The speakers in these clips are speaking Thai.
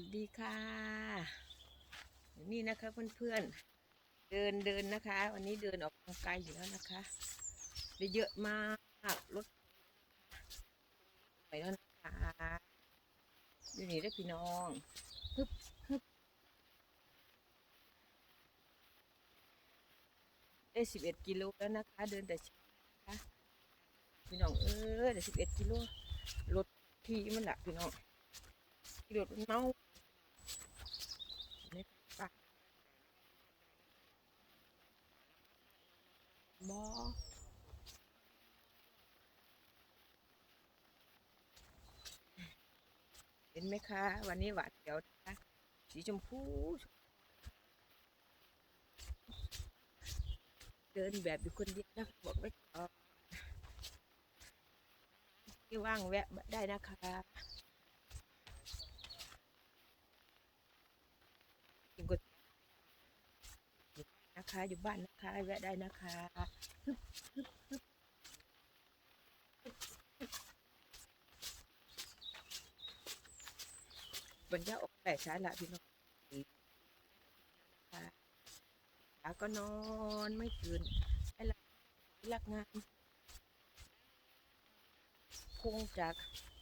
วัสดีค่ะนี่นะคะเพื่อนๆ เดินเดินนะคะ วันนี้เดินออกกำลังกายอยู่แล้วนะคะได้เยอะมากรถไปแล้วนะคะอยู่นี่ได้พี่น้องฮึบฮึบได้สิบเอ็ดกิโลแล้วนะคะ เดินแต่ช้านะคะพี่น้องเออได้สิบเอ็ดกิโลรถที่มันละพี่น้องที่รถมันเมาเนี่ยปะ บอเห็นไหมคะ วันนี้หวานเขียวนะคะสีชมพู เดินแบบอยู่คนเดียวนะบอกไว้ก่อนที่ว่างแวะได้นะคะ อยู่กับอยู่ นะคะ อยู่บ้านนะคะแวะได้นะคะบรรยาออกแต่ช้าละพี่น้องค่ะก็นอนไม่ตื่นให้ลับรักงานพุ่งจาก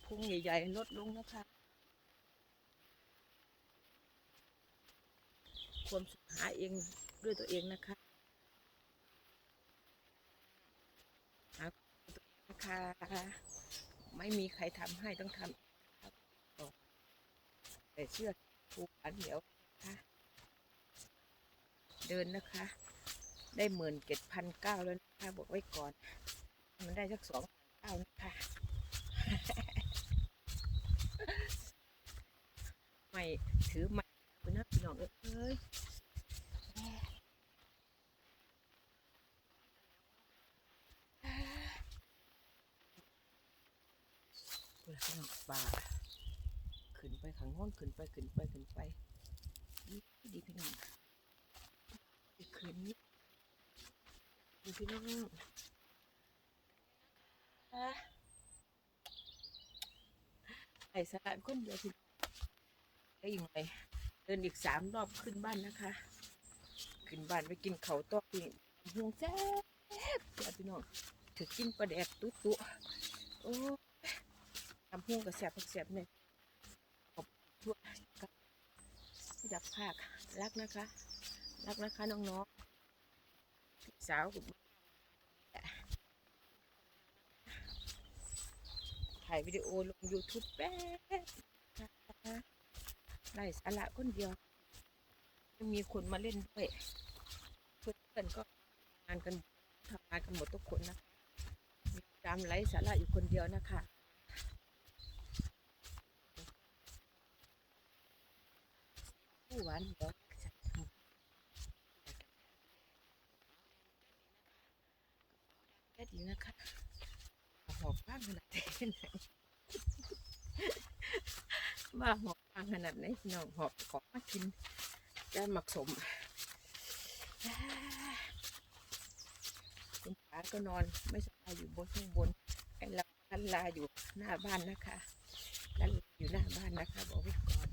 พุ่งใหญ่ๆลดลงนะคะ ความสุขหาเองด้วยตัวเองนะคะหาตัวเองนะคะไม่มีใครทำให้ต้องทำแต่เชื่อผูกอันเหนียวนะคะเดินนะคะ ได้หมื่นเจ็ดพันเก้าแล้วนะคะบอกไว้ก่อน มันได้สักสองเก้านะคะไม่ถือไม่ น้องเอ้ยคุณพี่น้องป่าขึ้นไปขังห้นขึ้นไปขึ้นไปขึ้นไปนี่ดีพี่น้องดีกขึ้นนี่ดีพี่น้องอะไอ้สารคนเดียวพี่ได้ยังไง เดินอีกสามรอบขึ้นบ้านนะคะ ขึ้นบ้านไปกินเขาต้อปีห่วงแซ่บพี่น้องถือกินปลาแดกตุ๊ตุ๊โอ้ยทำพุ่งกับแสบผักแสบเนี่ยขอบทั่วกับดักภาครักนะคะ รักนะคะน้องๆสาวกับถ่ายวิดีโอลง YouTube แป๊บ ไล่สาระคนเดียวไม่มีคนมาเล่นด้วยเพื่อนๆก็งานกันทำงานกันหมดทุกคนนะมีตามไลฟ์สาระอยู่คนเดียวนะคะผู้หวานเดี๋ยวจะทำแค่ดีนะคะหอบบ้างขนาดไหนว่าหอบางขนาดไหนพี่น้องหอบของมากินจะหมักสมคุณป๋าก็นอนไม่สบายอยู่บนข้างบนไอ้เราลันลาอยู่หน้าบ้านนะคะลันลาอยู่หน้าบ้านนะคะ บอกไว้ก่อน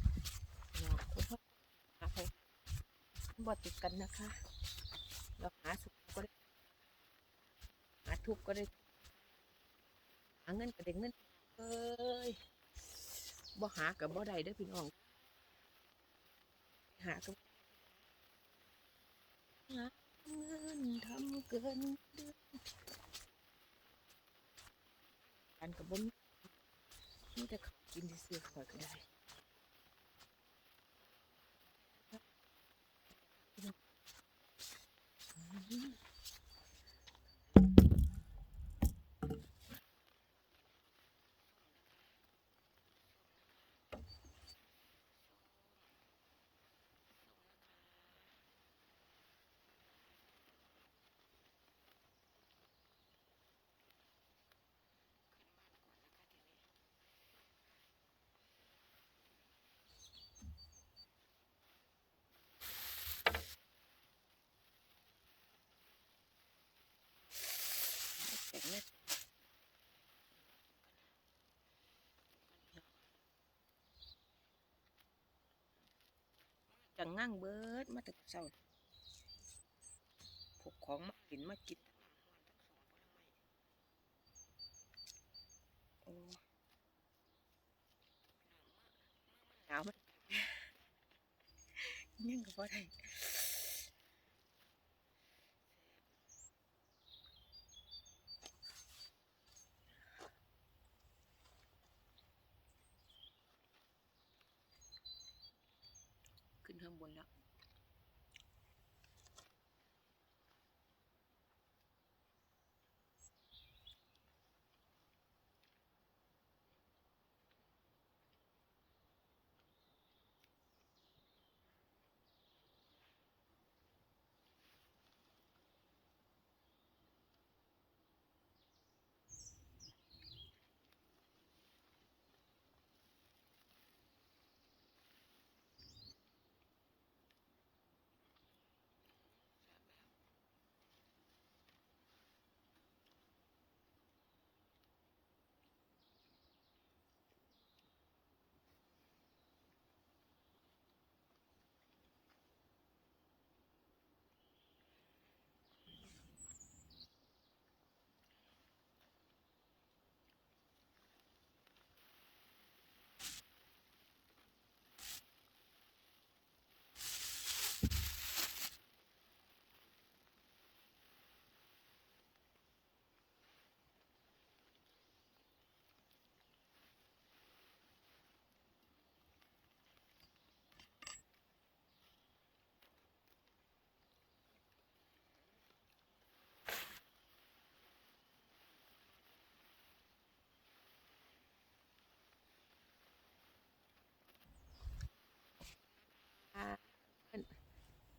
นาะคุณพ่อหาไปบอติดกันนะคะ เราหาสุขก็ได้หาทุกข์ก็ได้หาเงินก็ได้เงินเอ้ย บ่หากับบ่ได้เด้อพี่น้อง หากับหาเงินทำเกินเดือนการกับบ่มีแต่เขากินที่ซื้อๆข่อยก็ได้ ค จังงั่งเบิดมาแต่เช้าพวกของมากินมากินโอ้หนาวมันยังก็พอได้ ขึ้น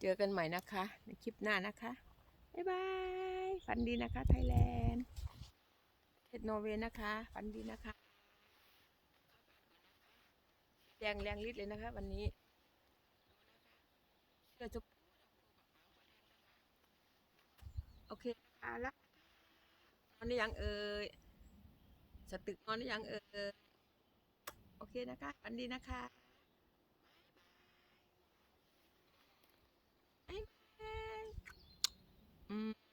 จอกันใหม่นะคะ ในคลิปหน้านะคะ บ๊ายบาย ฝันดีนะคะ ไทยแลนด์เทศนเวย์นะคะ ฝันดีนะคะ แรงแรงฤทธิ์เลยนะคะ วันนี้เดี๋ยวจะโอเคนะคะล้วนอนได้ยังเอ่ยสตึกนอนได้ยังเอ่ยโอเคนะคะ ฝันดีนะคะ 嗯。